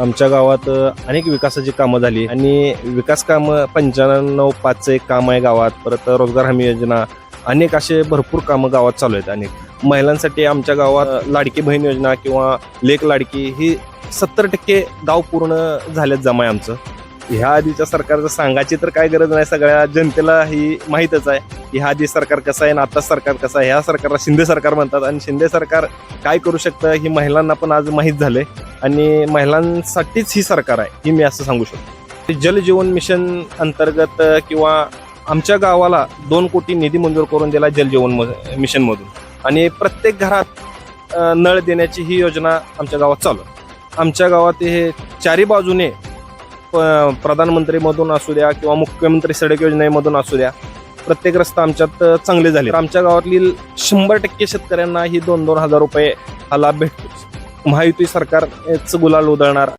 आमच्या गावात अनेक विकासाची कामं झाली आणि विकास कामं पंच्याण्णव पाचचं एक काम आहे गावात. परत रोजगार हमी योजना अनेक असे भरपूर कामं गावात चालू आहेत. अनेक महिलांसाठी आमच्या गावात लाडकी बहीण योजना किंवा लेख लाडकी ही सत्तर टक्के गाव पूर्ण झाल्यात जमा आहे आमचं. ह्या आधीच्या सरकारचं सांगायची तर काय गरज नाही. सगळ्या जनतेला ही माहीतच आहे की ह्या आधी सरकार कसं आहे आणि आता सरकार कसं आहे. ह्या सरकारला शिंदे सरकार म्हणतात आणि शिंदे सरकार काय करू शकतं ही महिलांना पण आज माहीत झालंय. आणि महिलांसाठीच ही सरकार आहे ही मी असं सांगू शकतो. जल जीवन मिशन अंतर्गत किंवा आमच्या गावाला दोन कोटी निधी मंजूर करून दिला जल जीवन मिशन मधून आणि प्रत्येक घरात नळ देण्याची ही योजना आमच्या गावात चालू आहे. आमच्या गावात हे चारी बाजूने प- प्रधानमंत्रीमधून असू द्या किंवा मुख्यमंत्री सडक योजनेमधून असू द्या प्रत्येक रस्ता आमच्यात चांगले झाले. आमच्या गावातील शंभर टक्के शेतकऱ्यांना ही दोन दोन हजार रुपये हा लाभ भेटतो. महायुती सरकारचं गुलाल उधळणार.